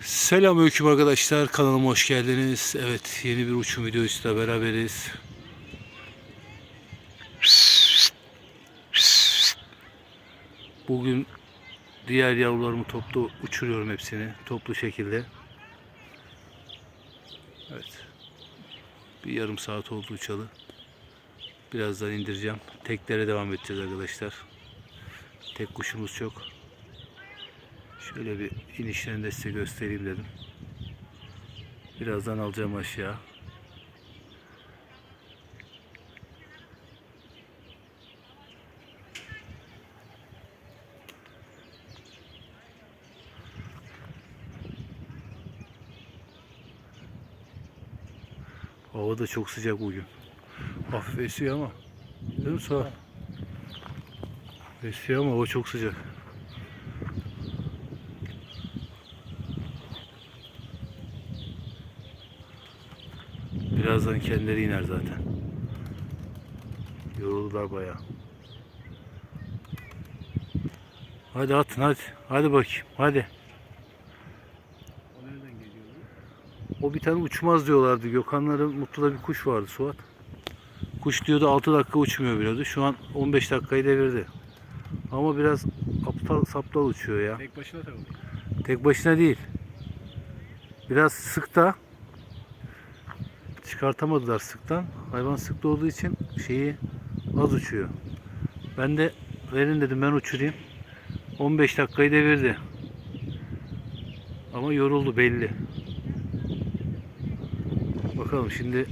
Selamünaleyküm arkadaşlar. Kanalıma hoş geldiniz. Evet, yeni bir uçum videosuyla beraberiz. Bugün diğer yavrularımı toplu uçuruyorum hepsini toplu şekilde. Evet. Bir yarım saat oldu uçalı. Birazdan indireceğim. Teklere devam edeceğiz arkadaşlar. Tek kuşumuz çok. Şöyle bir inişlerini de size göstereyim dedim. Birazdan alacağım aşağı. Hava da çok sıcak bugün. Hafif esiyor ama. Değil mi Suat? Esiyor ama hava çok sıcak. Birazdan kendileri iner zaten. Yoruldular bayağı. Hadi atın hadi. Hadi bakayım. Hadi. O nereden geliyor? O bir tane uçmaz diyorlardı. Gökhanların Mutlu'da bir kuş vardı Suat. Kuş diyordu 6 dakika uçmuyor biliyordu. Şu an 15 dakikayı devirdi. Ama biraz aptal saptal uçuyor ya. Tek başına takılıyor. Tek başına değil. Biraz sıkta. Çıkartamadılar sıktan. Hayvan sıkta olduğu için şeyi az uçuyor. Ben de verin dedim ben uçurayım. 15 dakikayı devirdi. Ama yoruldu belli. Bakalım şimdi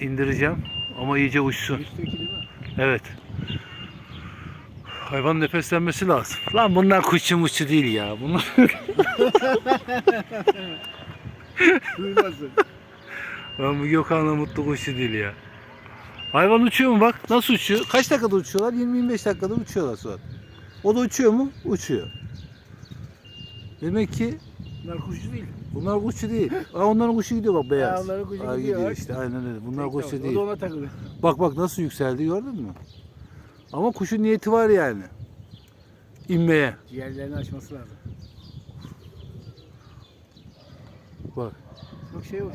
indireceğim ama iyice uçsun. Üstteki değil mi? Evet. Hayvan nefeslenmesi lazım. Lan bunlar kuşçu muşçu değil ya. Bunlar Duymasın. Lan bu Gökhan'la mutlu kuşçu değil ya. Hayvan uçuyor mu bak? Nasıl uçuyor? Kaç dakikada uçuyorlar? 20-25 dakikada uçuyorlar Suat. O da uçuyor mu? Uçuyor. Demek ki Bunlar kuşçu değil. bunlar kuşçu değil. Aa, onların kuşu gidiyor bak beyaz. Ha, onların kuşu Aa, gidiyor, bak. işte aynen öyle. Bunlar Tek kuşçu tavuk. değil. O da ona takılıyor. Bak bak nasıl yükseldi gördün mü? Ama kuşun niyeti var yani. İnmeye. Ciğerlerini açması lazım. Bak. Çok şey uçuyor.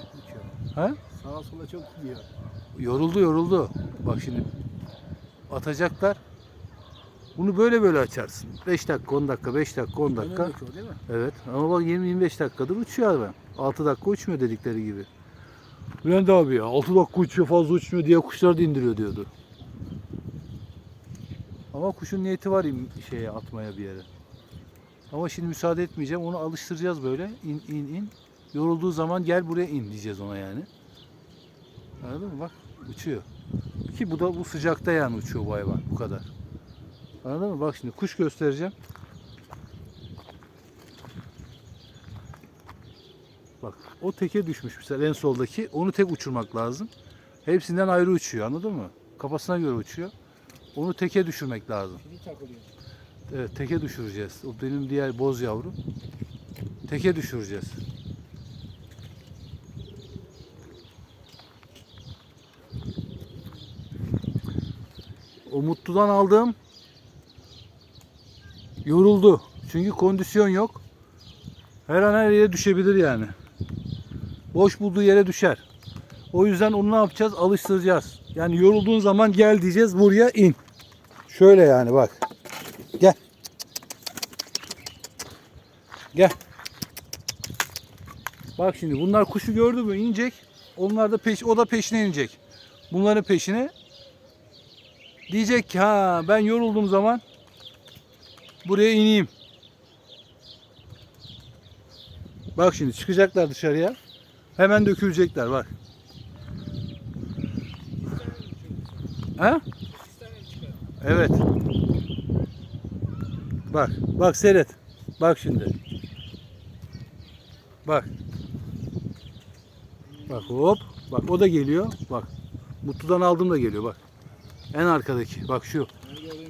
Ha? Sağa sola çok gidiyor. Yoruldu yoruldu. Bak şimdi atacaklar. Bunu böyle böyle açarsın. 5 dakika 10 dakika 5 dakika 10 dakika. O değil mi? Evet ama bak 20-25 dakikadır uçuyor adam. 6 dakika uçmuyor dedikleri gibi. Bülent abi ya 6 dakika uçuyor fazla uçmuyor diye kuşlar da indiriyor diyordu. Ama kuşun niyeti var şeye atmaya bir yere. Ama şimdi müsaade etmeyeceğim. Onu alıştıracağız böyle. İn in in. Yorulduğu zaman gel buraya in diyeceğiz ona yani. Anladın mı? Bak uçuyor. Ki bu da bu sıcakta yani uçuyor bu hayvan. Bu kadar. Anladın mı? Bak şimdi kuş göstereceğim. Bak o teke düşmüş mesela en soldaki. Onu tek uçurmak lazım. Hepsinden ayrı uçuyor anladın mı? Kafasına göre uçuyor. Onu teke düşürmek lazım. Evet teke düşüreceğiz. O benim diğer boz yavrum. Teke düşüreceğiz. O mutludan aldığım yoruldu. Çünkü kondisyon yok. Her an her yere düşebilir yani. Boş bulduğu yere düşer. O yüzden onu ne yapacağız? Alıştıracağız. Yani yorulduğun zaman gel diyeceğiz buraya in. Şöyle yani bak. Gel. Gel. Bak şimdi bunlar kuşu gördü mü inecek. Onlar da peş, o da peşine inecek. Bunların peşine diyecek ki ha ben yorulduğum zaman buraya ineyim. Bak şimdi çıkacaklar dışarıya. Hemen dökülecekler bak. Ha? Evet. Bak, bak seyret. Bak şimdi. Bak. Bak hop. Bak o da geliyor. Bak. Mutlu'dan aldım da geliyor bak. En arkadaki. Bak şu.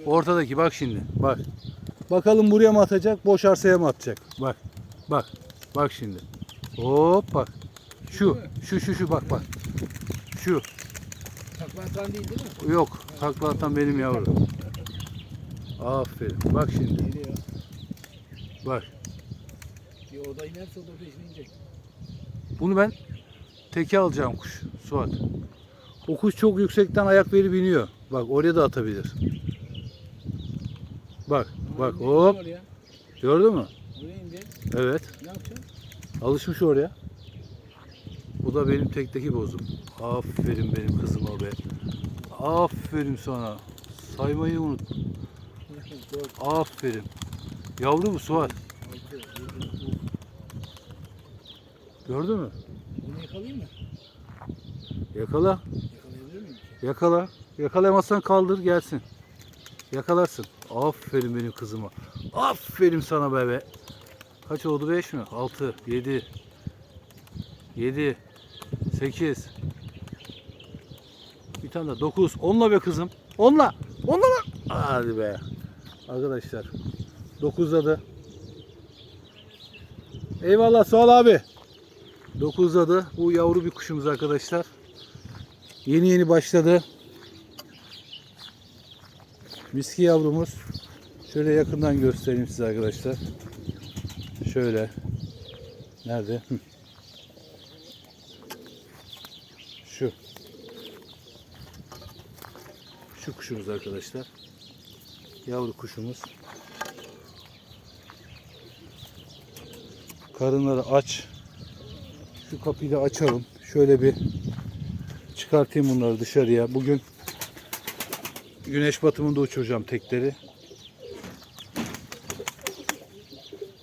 Ortadaki bak şimdi. Bak. Bakalım buraya mı atacak, boş arsaya mı atacak? Bak. Bak. Bak şimdi. Hop bak. Şu. Şu şu şu bak bak. Şu. Takla atan değil değil mi? Yok. Takla atan benim yavrum. Aferin. Bak şimdi. Bak Bir oda inerse o da peşine inecek. bunu ben teke alacağım kuş Suat. O kuş çok yüksekten ayak verip iniyor. Bak oraya da atabilir. Bak bak hop gördün mü? Evet Ne alışmış oraya. Bu da benim tekteki bozum. Aferin benim kızıma be. Aferin sana. Saymayı unut. Aferin. Yavru bu Suat. Gördün mü? Bunu yakalayayım mı? Yakala. Yakalayabilir miyim? Yakala. Yakalayamazsan kaldır gelsin. Yakalarsın. Aferin benim kızıma. Aferin sana bebe. Kaç oldu? 5 mi? 6, 7, 7, 8. Bir tane daha 9. Onla be kızım. Onla. Onla lan. Hadi be. Arkadaşlar. 9'ladı. Eyvallah sağ ol abi. 9'ladı. Bu yavru bir kuşumuz arkadaşlar. Yeni yeni başladı. Miski yavrumuz. Şöyle yakından göstereyim size arkadaşlar. Şöyle. Nerede? Şu. Şu kuşumuz arkadaşlar. Yavru kuşumuz. Karınları aç. Şu kapıyı da açalım. Şöyle bir çıkartayım bunları dışarıya. Bugün güneş batımında uçuracağım tekleri.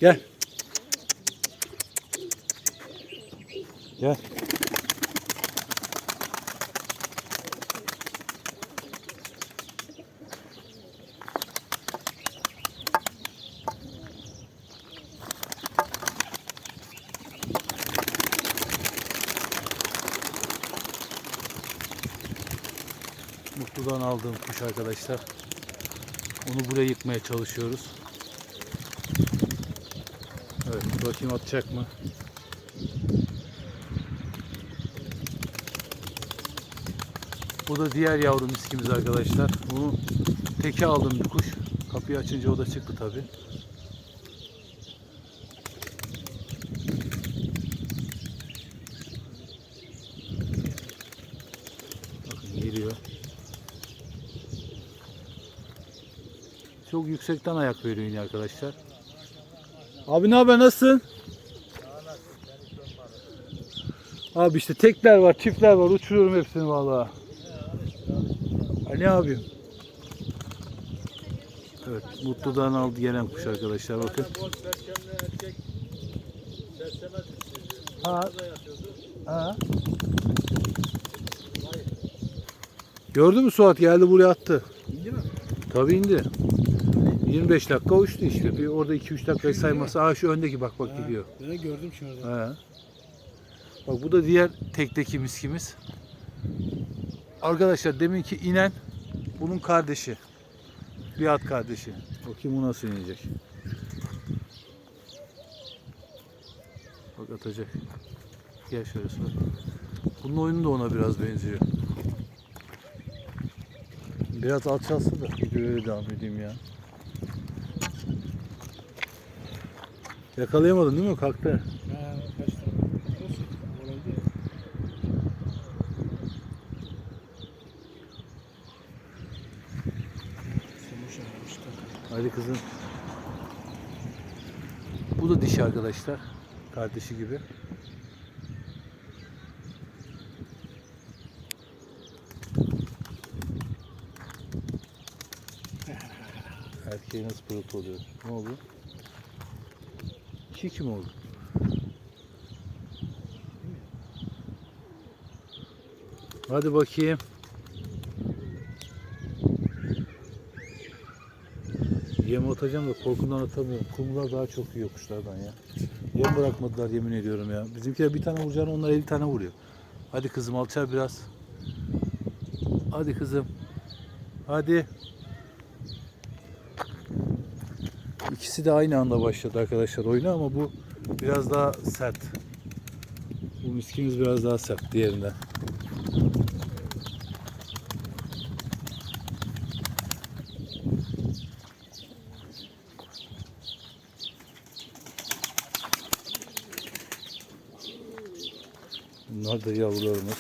Gel. Gel. Mutlu'dan aldığım kuş arkadaşlar. Onu buraya yıkmaya çalışıyoruz. Evet bakayım atacak mı? Bu da diğer yavru miskimiz arkadaşlar. Bunu teke aldım bir kuş. Kapıyı açınca o da çıktı tabi. Bakın geliyor. Çok yüksekten ayak veriyor yine arkadaşlar. Abi ne haber nasılsın? Abi işte tekler var, çiftler var. Uçuruyorum hepsini vallahi. Ali abim. Evet, Mutlu'dan aldı gelen kuş arkadaşlar bakın. Ha. Ha. Gördün mü Suat geldi buraya attı. İndi mi? Tabii indi. 25 dakika uçtu işte. Bir orada 2-3 dakika sayması. Aa şu öndeki bak bak gidiyor. Ben de gördüm şurada. He. Bak bu da diğer tekteki miskimiz. Arkadaşlar deminki inen bunun kardeşi. Bir at kardeşi. Bakayım bu nasıl inecek. Bak atacak. Gel şöyle sor. Bunun oyunu da ona biraz benziyor. Biraz alçalsın da öyle devam edeyim ya. Yakalayamadın değil mi? Kalktı. Hadi kızım. Bu da dişi arkadaşlar. Kardeşi gibi. Erkeği nasıl oluyor? Ne oldu? İki kim oldu? Hadi bakayım. Yem atacağım da korkumdan atamıyorum. Kumlar daha çok yiyor kuşlardan ya. Yem bırakmadılar yemin ediyorum ya. Bizimkiler bir tane vuracağını onlar 50 tane vuruyor. Hadi kızım alçal biraz. Hadi kızım. Hadi. İkisi de aynı anda başladı arkadaşlar oyuna ama bu biraz daha sert. Bu miskimiz biraz daha sert diğerinden. Bunlar da yavrularımız.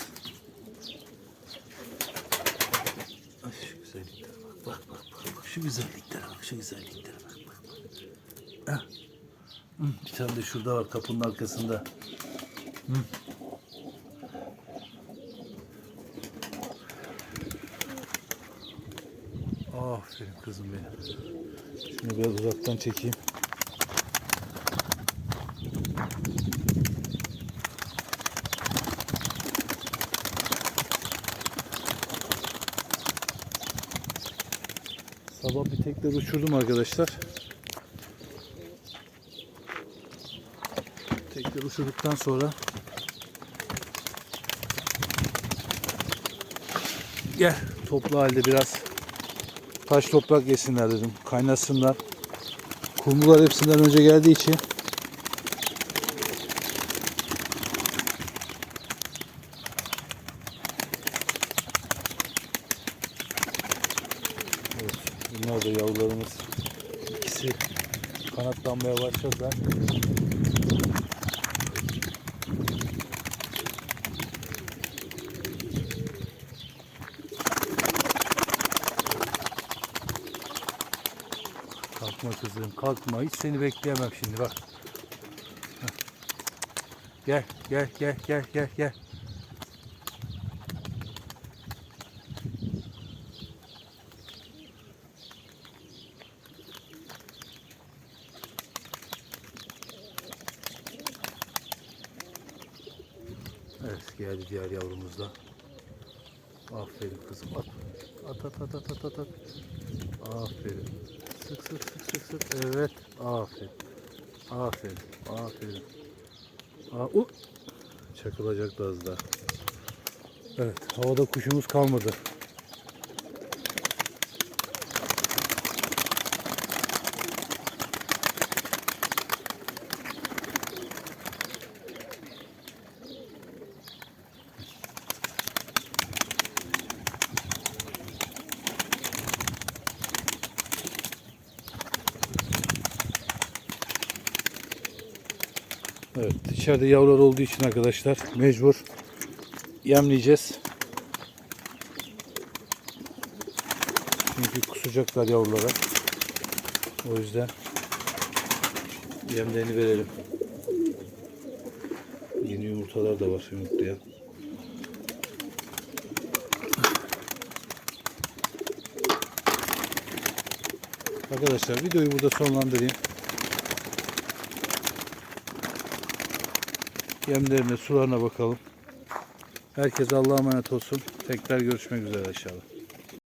Ay şu güzelliklere bak, bak bak bak bak şu güzelliklere bak şu güzelliklere. Şurada var kapının arkasında. Hı. Aferin kızım benim. Şunu biraz uzaktan çekeyim. Sabah bir tekrar uçurdum arkadaşlar. Tekrar uçurduktan sonra gel toplu halde biraz taş toprak yesinler dedim. Kaynasınlar. Kumrular hepsinden önce geldiği için Evet, bunlar da yavrularımız. İkisi kanatlanmaya başladılar. Kalkma kızım kalkma hiç seni bekleyemem şimdi bak. Gel gel gel gel gel gel. Evet geldi diğer yavrumuz da. Aferin kızım. At at at at at at. at. Aferin. Sık sık sık sık sık. Evet. Aferin. Aferin. Aferin. Aa, u. Çakılacaktı az daha. Evet. Havada kuşumuz kalmadı. Evet. Dışarıda yavrular olduğu için arkadaşlar mecbur yemleyeceğiz. Çünkü kusacaklar yavrulara. O yüzden yemlerini verelim. Yeni yumurtalar da var yumurtlayan. Arkadaşlar videoyu burada sonlandırayım. Yemlerine, sularına bakalım. Herkese Allah'a emanet olsun. Tekrar görüşmek üzere inşallah.